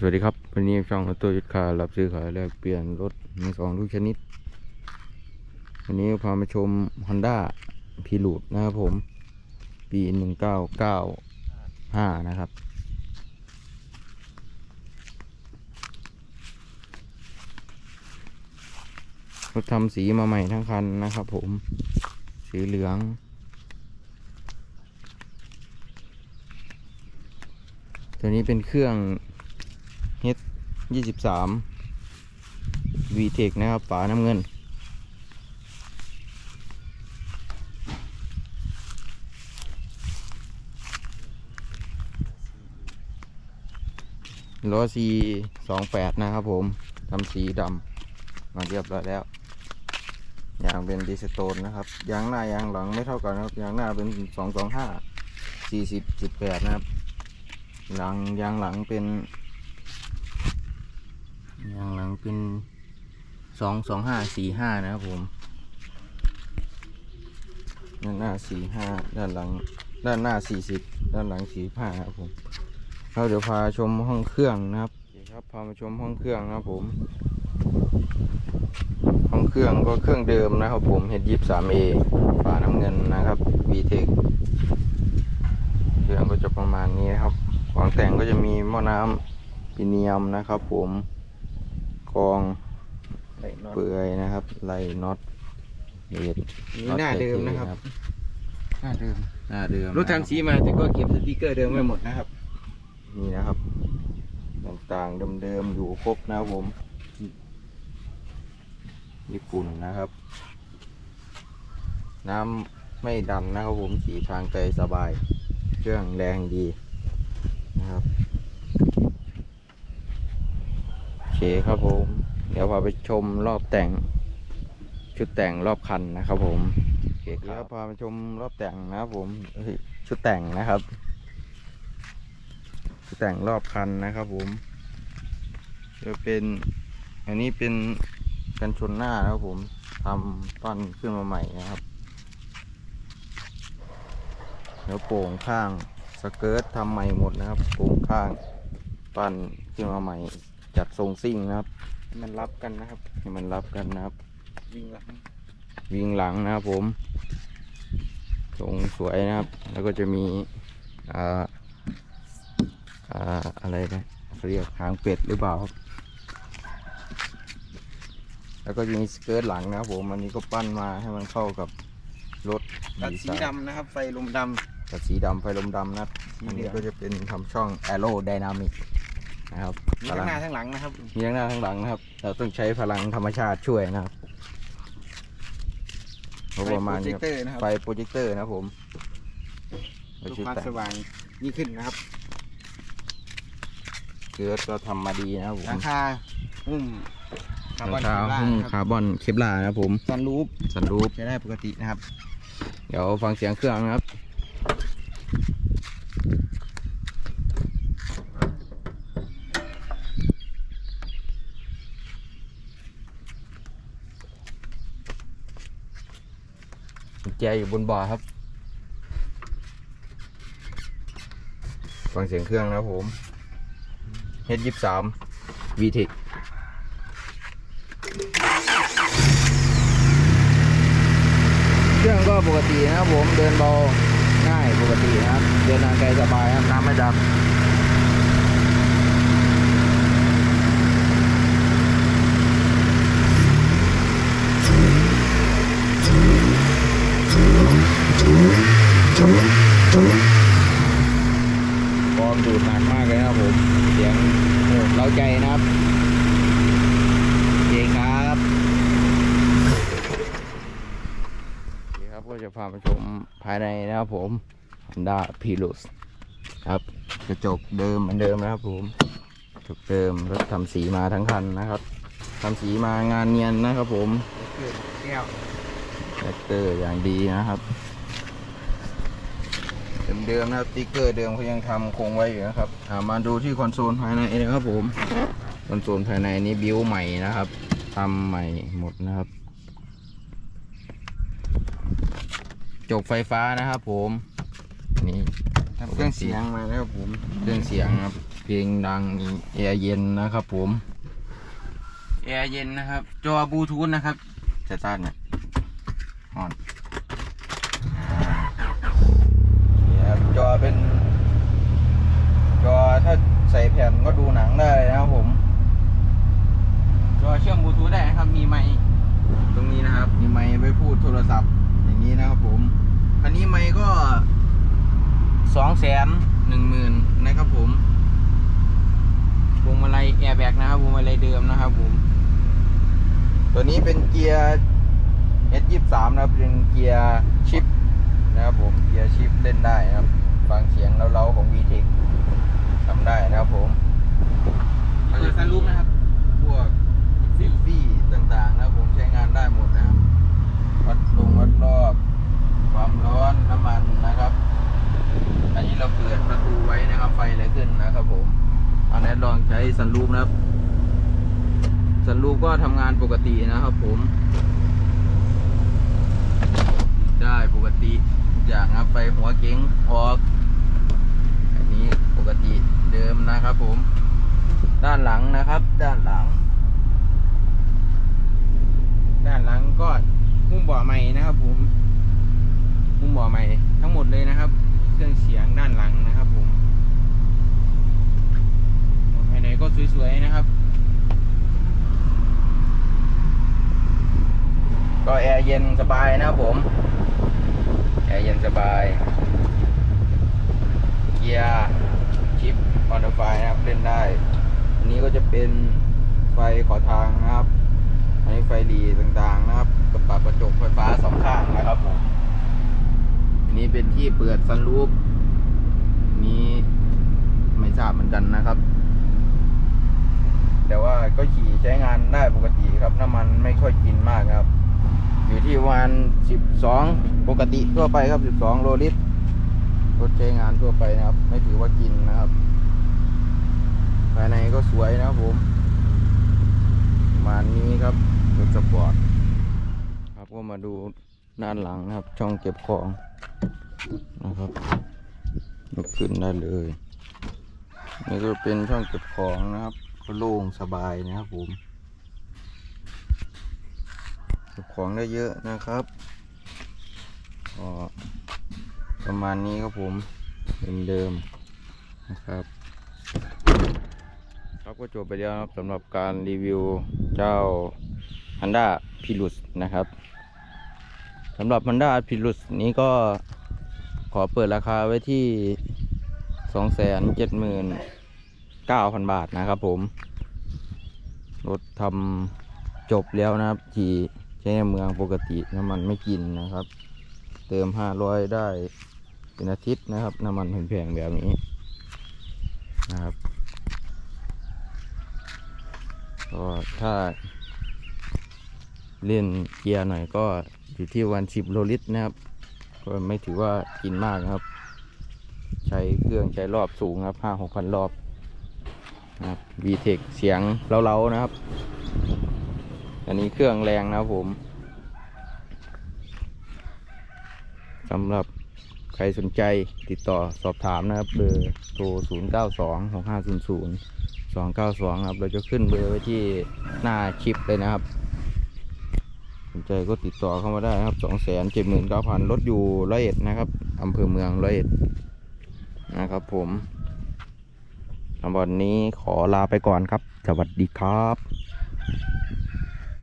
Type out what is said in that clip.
สวัสดีครับ วันนี้ช่องรถตัวยุทธคารับซื้อขายแลกเปลี่ยนรถมือสองทุกชนิด วันนี้พามาชม Honda พีลูดนะครับผม ปีหนึ่งเก้าเก้าห้านะครับ รถทำสีมาใหม่ทั้งคันนะครับผม สีเหลืองตัวนี้เป็นเครื่อง ยี่สิบสาม VTEC นะครับฝาน้ำเงิน ล้อ C สองแปดนะครับผมทำสีดำมาเรียบร้อยแล้วยางเป็นดิสโตนนะครับยางหน้ายางหลังไม่เท่ากันนะครับยางหน้าเป็นสองสองห้าสี่สิบสิบแปดนะครับหลังยางหลังเป็น เป็นสองสองห้าสี่ห้านะครับผมด้านหน้าสี่ห้าด้านหลัง ด้านหน้าสี่สิบด้านหลังสี่ห้าครับผมเราเดี๋ยวพาชมห้องเครื่องนะครับคครับพามาชมห้องเครื่องนะครับผม ห้องเครื่องก็เครื่องเดิมนะครับผมเฮดยิบสามเอฝาน้ำเงินนะครับ VTEC เครื่องก็จะประมาณนี้นะครับ ของแต่งก็จะมีหม้อน้ำปิเนียมนะครับผม กรองเปื่อยนะครับไหลน็อตเบรนี่หน้าเดิมนะครับ หน้าเดิมหน้าเดิมรถทำสีมาแต่ก็เก็บสติกเกอร์เดิมไว้หมดนะครับ นี่นะครับ ต่างๆเดิมๆอยู่ครบนะครับผมญี่ปุ่นนะครับ น้ำไม่ดันนะครับผมขี่ทางไกลสบาย เครื่องแรงดีนะครับ โอ เคครับผม เดี๋ยวพาไปชมรอบแต่ง ชุดแต่งรอบคันนะครับผมโอเคครับพาไปชมรอบแต่งนะครับผมชุดแต่งนะครับ ชุดแต่งรอบคันนะครับผมจะเป็นอันนี้เป็นกันชนหน้านะครับผมทำปั้นขึ้นมาใหม่นะครับแล้วโป่งข้างสเกิร์ตทำใหม่หมดนะครับโป่งข้างปั้นขึ้นมาใหม่ จัดทรงซิ่งนะครับมันรับกันนะครับให้มันรับกันนะครับ วิ่งหลังวิ่งหลังนะครับผมทรงสวยนะครับ แล้วก็จะมีอ่าอ่าอะไรนะเขาเรียกหางเป็ดหรือเปล่าครับแล้วก็จะมีสเกิร์ตหลังนะครับผมอันนี้ก็ปั้นมาให้มันเข้ากับรถตัดสีไซน์ดำนะครับ ไฟลมดตัดสีดำไฟลมดำนะครับสีอันเหลืนี้องก็จะเป็นทำช่อง Aero Dynamic นะครับำมีทั้งหน้าทั้งหลังนะครับ มีทั้งหน้าทั้งหลังนะครับ เราต้องใช้พลังธรรมชาติช่วยนะครับก็ประมาณไฟโปรเจนี้คครับเตอร์นะครับไฟโปรเจคเตอร์นะครับผมดูชุดความแต่งสว่างยิ่งขึ้นนะครับเกือก็ทำมาดีนะครับผมราคาหุ้มคาร์บอนราคาฟิหุ้มเบอร์นะครับคาร์บอนเคปลาร์นะครับผมซันรูฟสันรูปใช้ได้ปกตินะครับ เดี๋ยวฟังเสียงเครื่องนะครับ แจอยู่บนบ่อครับ ฟังเสียงเครื่องนะครับผม H ยี่สาม VTEC เครื่องก็ปกตินะครับผมเดินเบาง่ายปกตินะครับ เดินทางไกลสบายครับน้ำไม่ดับ ฟอร์มดูดหนักมากเลยนะครับผม เสียงโหดเล้าใจนะครับโอเคครับนี่ครับก็จะพาไปชมภายในนะครับผม Honda p i l o s ครับกระจกเดิมเหมือนเดิมนะครับผมกระจกเดิมรถทำสีมาทั้งคันนะครับทำสีมางานเนียนนะครับผมแก้วแฟกเตอร์อย่างดีนะครับ เดิมๆนะครับสติ๊กเกอร์เดิมเขายังทำคงไว้อยู่นะครับอ่ามาดูที่คอนโซลภายในนะครับผมคอนโซลภายในนี้บิวใหม่นะครับทำใหม่หมดนะครับ จกไฟฟ้านะครับ ผมนี่ทำเครื่องเสียงมานะครับผม เครื่องเสียงครับ เพลงดังแอร์เย็นนะครับ ผมแอร์เย็นนะครับ จอบลูทูธนะครับสตาร์ทเนี่ยออนนี่ครับ จอเป็น จอถ้าใส่แผ่นก็ดูหนังได้นะครับผม จอเชื่อมบลูทูธได้นะครับ มีไมค์ตรงนี้นะครับ มีไมค์ไว้พูดโทรศัพท์ อย่างนี้นะครับผมคันนี้ไมค์ก็สองแสนหนึ่งหมื่นนะครับผมพวงมาลัยแอร์แบ็กนะครับพวงมาลัยเดิมนะครับผม ตัวนี้เป็นเกียร์ S23 นะครับเป็นเกียร์ชิปนะครับผม เกียร์ชิปเล่นได้นะครับ ฟังเสียงเล้าๆของ VTEC ทำได้นะครับผมเราจะสรุปนะครับ พวกฟิลฟี่ต่างๆนะครับผมใช้งานได้หมดนะครับ วัดลงวัดรอบ ความร้อนน้ำมันนะครับ อันนี้เราเปิดประตูไว้นะครับ ไฟอะไรขึ้นนะครับผมอันนี้ลองใช้สันรูปนะครับ สันรูปก็ทำงานปกตินะครับผมได้ปกติอย่างนะครับไฟหัวเก๋งออก นนี้ปกติเดิมนะครับผม ด้านหลังนะครับ ด้านหลัง ด้านหลังก็หุ้มเบ่อใหม่นะครับผมหุ้มเบ่อใหม่ทั้งหมดเลยนะครับ เครื่องเสียงด้านหลังนะครับผมภายในก็สวยๆนะครับ ก็แอร์เย็นสบายนะครับผม แอร์เย็นสบายเกียร์ชิปมอเตอร์ไฟนะครับเล่นได้ อันนี้ก็จะเป็นไฟขอทางนะครับ อันนี้ไฟหลีต่างๆนะครับกระปรับกระจกไฟฟ้าสองข้างนะครับผมอันนี้เป็นที่เปิดซันรูปนี้ไม่ทราบเหมือนกันนะครับ แต่ว่าก็ขี่ใช้งานได้ปกติครับน้ำมันไม่ค่อยกินมากครับ อยู่ที่ประมาณ12 ปกติทั่วไปครับ 12 โลลิตร รถใช้งานทั่วไปนะครับ ไม่ถือว่ากินนะครับ ภายในก็สวยนะครับผมมาณนี้ครับรถสปอร์ตครับก็มาดูด้านหลังนะครับ ช่องเก็บของนะครับยกขึ้นได้เลย นี่ก็เป็นช่องเก็บของนะครับก็โล่งสบายนะครับผมเก็บของได้เยอะนะครับก็ ประมาณนี้ครับผมเดิมนะครับ ครับก็จบไปแล้วครับสำหรับการรีวิวเจ้า Honda p i l u s นะครับสำหรับ Honda p i l u s นี้ก็ขอเปิดราคาไว้ที่ 279,000 บาทนะครับผม รถทำจบแล้วนะครับขี่ใช้ในเมืองปกติน้ำมันไม่กินนะครับ เติม 500 ได้ เป็นอาทิตย์นะครับ น้ำมันแพงๆแบบนี้นะครับก็ถ้าเล่นเกียร์หน่อยก็อยู่ที่วันสิบโลลิตรนะครับ ก็ไม่ถือว่ากินมากนะครับ ใช้เครื่องใช้รอบสูงครับห้าหกพันรอบนะครับ VTEC เสียงเล้าๆนะครับ อันนี้เครื่องแรงนะครับผมสำหรับ ใครสนใจติดต่อสอบถามนะครับ เบอร์โทร 0 9 2 6 5 0 0 2 9 2 ครับ เราจะขึ้นเบอร์ไว้ที่หน้าคลิปเลยนะครับ สนใจก็ติดต่อเข้ามาได้นะครับ 2 7 9 0 0 0รถอยู่ร้อยเอ็ดนะครับอำเภอเมืองร้อยเอ็ดนะครับผมสำหวันนี้ขอลาไปก่อนครับ สวัสดีครับ